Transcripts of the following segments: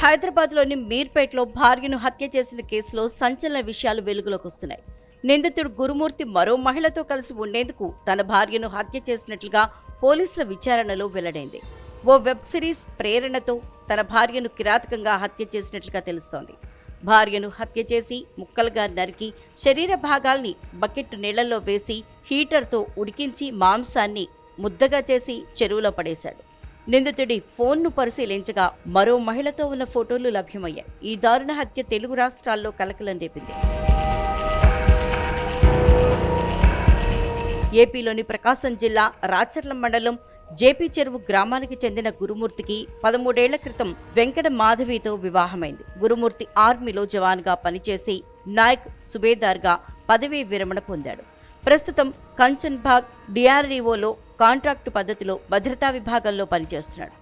హైదరాబాద్లోని మీర్పేటలో భార్యను హత్య చేసిన కేసులో సంచలన విషయాలు వెలుగులోకి వస్తున్నాయి. నిందితుడు గురుమూర్తి మరో మహిళతో కలిసి ఉండేందుకు తన భార్యను హత్య చేసినట్లుగా పోలీసుల విచారణలో వెల్లడైంది. ఓ వెబ్ సిరీస్ ప్రేరణతో తన భార్యను కిరాతకంగా హత్య చేసినట్లుగా తెలుస్తోంది. భార్యను హత్య చేసి ముక్కలుగా నరికి శరీర భాగాల్ని బకెట్ నీళ్ళలో వేసి హీటర్తో ఉడికించి మాంసాన్ని ముద్దగా చేసి చెరువులో పడేశాడు. నిందితుడి ఫోన్ను పరిశీలించగా మరో మహిళతో ఉన్న ఫోటోలు లభ్యమయ్యాయి. ఈ దారుణ హత్య తెలుగు రాష్ట్రాల్లో కలకలం రేపింది. ఏపీలోని ప్రకాశం జిల్లా రాచర్ల మండలం జేపీ చెరువు గ్రామానికి చెందిన గురుమూర్తికి పదమూడేళ్ళ క్రితం వెంకట మాధవితో వివాహమైంది. గురుమూర్తి ఆర్మీలో జవాన్గా పనిచేసి నాయక్ సుబేదార్గా పదవీ విరమణ పొందాడు. ప్రస్తుతం కంచన్ భాగ్ డిఆర్డీఓలో కాంట్రాక్టు పద్ధతిలో భద్రతా విభాగంలో పనిచేస్తున్నాడు.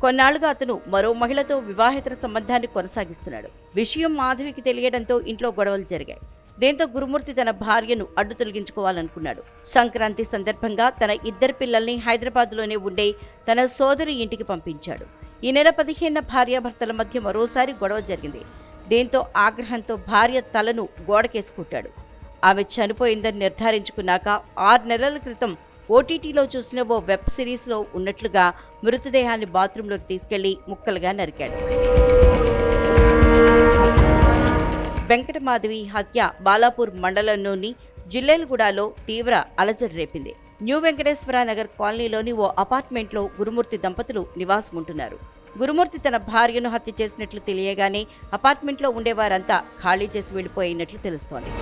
కొన్నాళ్ళుగా అతను మరో మహిళతో వివాహేతర సంబంధాన్ని కొనసాగిస్తున్నాడు. విషయం మాధవికి తెలియడంతో ఇంట్లో గొడవలు జరిగాయి. దీంతో గురుమూర్తి తన భార్యను అడ్డు తొలగించుకోవాలనుకున్నాడు. సంక్రాంతి సందర్భంగా తన ఇద్దరు పిల్లల్ని హైదరాబాద్లోనే ఉండే తన సోదరి ఇంటికి పంపించాడు. ఈ నెల పదిహేన భార్యాభర్తల మధ్య మరోసారి గొడవ జరిగింది. దీంతో ఆగ్రహంతో భార్య తలను గోడకేసుకుంటాడు ఆమె చనిపోయిందని నిర్ధారించుకున్నాక ఆరు నెలల క్రితం ఓటీటీలో చూసిన ఓ వెబ్ సిరీస్లో ఉన్నట్లుగా మృతదేహాన్ని బాత్రూంలోకి తీసుకెళ్ళి ముక్కలుగా నరికాడు. వెంకటమాధవి హత్య బాలాపూర్ మండలంలోని జిల్లేలగూడలో తీవ్ర అలజడి రేపింది. న్యూ వెంకటేశ్వర నగర్ కాలనీలోని ఓ అపార్ట్మెంట్లో గురుమూర్తి దంపతులు నివాసం ఉంటున్నారు. గురుమూర్తి తన భార్యను హత్య చేసినట్లు తెలియగానే అపార్ట్మెంట్లో ఉండేవారంతా ఖాళీ చేసి వెళ్ళిపోయినట్లు తెలుస్తోంది.